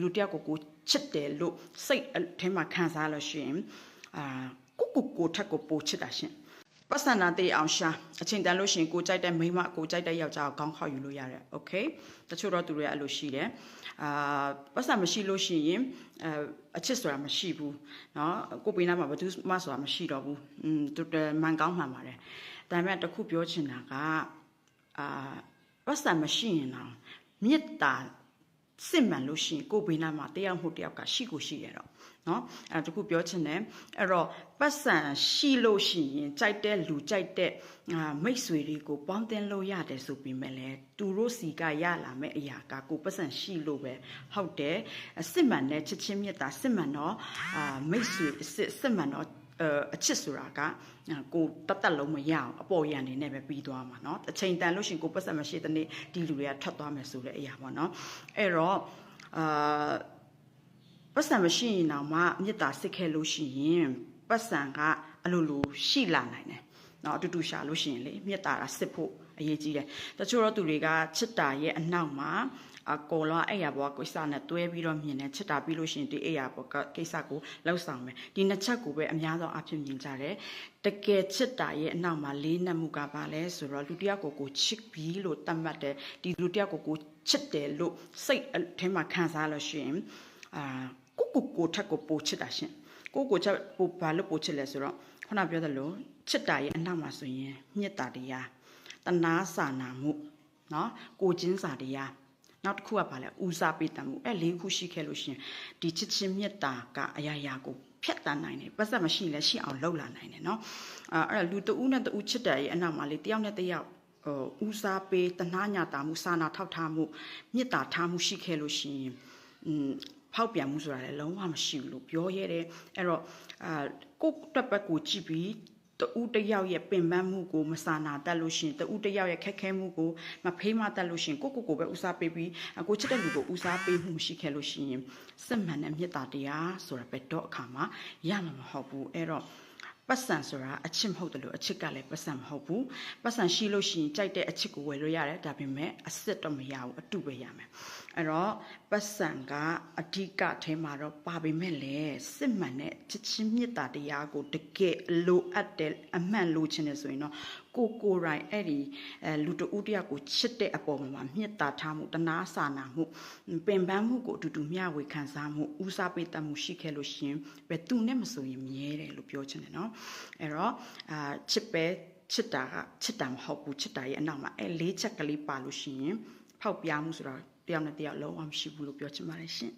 လူတယောက်ကိုကိုချစ်တယ်လို့စိတ်အထဲမှာခံစားလို့ရှိရင်အာကိုကိုကိုထက်ကိုပိုချစ်တာရှင်ပတ်စံနာတေးအောင်ရှာအချိန်တန်လို့ရှိရင်ကိုကြိုက်တဲ့မိန်းမကိုကြိုက်တဲ့ယောက်ျားကိုခေါင်းခေါက်ယူလို့ရတယ်โอเคတချို့တော့သူတွေကအဲ့လိုရှိတယ်အာပတ်စံမရှိလို့ရှိရင်အအချစ်ဆိုတာမရှိဘူးเนาะကိုပေးနာမှာဘာသူမှဆိုတာမရှိတော့ဘူးอืมသူမှန်ကောင်းမှန်ပါတယ်ဒါပေမဲ့တစ်ခုပြောချင်တာကအာပတ်စံမရှိရင်တော့မေတ္တာ စစ်မှန်လို့ရှိရင်ကိုယ်ဘေးနားမှာတရားမှုတယောက်ကရှိကိုရှိရတော့เนาะအဲတခုပြောချင်တယ်အဲ့တော့ပတ်စံရှိလို့ရှိရင်ကြိုက်တဲ့လူကြိုက်တဲ့အာမိတ်ဆွေတွေကိုပေါင်းတင်လို့ရတယ်ဆိုပြီးမဲ့လေသူတို့စီကရလာမဲ့အရာကကိုပတ်စံရှိလို့ပဲဟုတ်တယ်စစ်မှန်တဲ့ချစ်ချင်းမြတ်တာစစ်မှန်တော့အာမိတ်ဆွေစစ်စစ်မှန်တော့ အချစ်ဆိုတာကကိုတတ်တက်လုံးမရအောင်အပေါ်ရန်နေနဲ့ပဲပြီးသွားမှာเนาะအချိန်တန်လို့ရှင်ကိုပတ်ဆက်မရှိတဲ့နေ့ဒီလူတွေကထွက်သွားမယ်ဆိုတဲ့အရာပေါ့เนาะအဲ့တော့အာပတ်စံမရှိရင်တော့မှမေတ္တာစစ်ခဲ့လို့ရှိရင်ပတ်စံကအလိုလိုရှိလာနိုင်တယ်เนาะအတူတူရှာလို့ရှိရင်လေမေတ္တာကစစ်ဖို့အရေးကြီးတယ်တချို့တော့သူတွေကချစ်တာရဲ့အနောက်မှာ အကောလောအဲ့ရဘောကိစ္စနဲ့တွဲပြီးတော့မြင်တယ်ချစ်တာပြီးလို့ရှိရင်ဒီအဲ့ရဘောကိစ္စကိုလောက်ဆောင်မယ်ဒီနှစ်ချက်ကိုပဲအများဆုံးအဖြစ်မြင်ကြတယ်တကယ်ချစ်တာရဲ့အနောက်မှာလေးနက်မှုကပါလဲဆိုတော့လူတယောက်ကိုကိုချစ်ပြီးလို့တတ်မှတ်တယ်ဒီလူတယောက်ကိုကိုချစ်တယ်လို့စိတ်အထဲမှာခံစားလို့ရှိရင်အာကိုကိုကိုထက်ကိုပိုချစ်တာရှင်ကိုကိုချက်ပိုဘာလို့ပိုချစ်လဲဆိုတော့ခုနပြောသလိုချစ်တာရဲ့အနောက်မှာဆိုရင်မြတ်တာတရားတနာစာနာမှုเนาะကိုချင်းစာတရား နောက်တစ်ခုကဘာလဲဦးစားပေးတတ်မှုအဲ့လေးခုရှိခဲ့လို့ရှင်ဒီချစ်ချင်းမြတ်တာကအရာရာကိုဖြတ်တန်းနိုင်တယ်ပတ်သက်မရှိလဲရှိအောင်လှုပ်လာနိုင်တယ်เนาะအဲ့အဲ့လူတဦးနဲ့တဦးချစ်တယ်ရဲ့အနောက်မှာလေတယောက်နဲ့တယောက်ဟိုဦးစားပေးတနာညာတာမှုစာနာထောက်ထားမှုမြတ်တာထားမှုရှိခဲ့လို့ရှင်อืมဖောက်ပြန်မှုဆိုတာလည်းလုံးဝမရှိဘူးလို့ပြောရဲတယ်အဲ့တော့အာကိုယ့်တက်ပတ်ကိုကြည့်ပြီး တူတယောက်ရဲ့ပင်ပန်းမှုကိုမစာနာတတ်လို့ရှင်တူတယောက်ရဲ့ခက်ခဲမှုကိုမဖေးမတတ်လို့ရှင်ကိုကိုကိုပဲဦးစားပေးပြီးကိုချစ်တဲ့လူကိုဦးစားပေးမှုမရှိခဲ့လို့ရှင်စစ်မှန်တဲ့မေတ္တာတရားဆိုတာပဲတော့အခါမှာရမှာမဟုတ်ဘူးအဲ့တော့ ပတ်စံဆိုတာအချစ်မဟုတ်တယ်လို့အချစ်ကလည်းပတ်စံမဟုတ်ဘူးပတ်စံရှိလို့ရှိရင်ကြိုက်တဲ့အချစ်ကိုဝယ်လို့ရတယ်ဒါပေမဲ့အစ်စ်တော့မရဘူးအတုပဲရမယ်အဲ့တော့ပတ်စံကအဓိကအဲမှာတော့ပါပေမဲ့လေစစ်မှန်တဲ့ချစ်ချင်းမေတ္တာတရားကိုတကယ်လိုအပ်တယ်အမှန်လိုချင်တယ်ဆိုရင်တော့ ကိုကိုရိုင်းအဲ့ဒီအဲလူတဦးတယောက်ကိုချစ်တဲ့အပေါ်မှာမေတ္တာထားမှုတနာစာနာမှုပင်ပန်းမှုကိုအတူတူမျှဝေခံစားမှုဦးစားပေးတတ်မှုရှိခဲ့လို့ရှင်ပဲသူနဲ့မဆိုရင်မြဲတယ်လို့ပြောချင်တယ်နော်အဲ့တော့အာချစ်ပဲချစ်တာကချစ်တာမဟုတ်ဘူးချစ်တာရဲ့အနောက်မှာအဲလေးချက်ကလေးပါလို့ရှိရင်ဖောက်ပြားမှုဆိုတော့တယောက်နဲ့တယောက်လုံးဝမရှိဘူးလို့ပြောချင်ပါတယ်ရှင်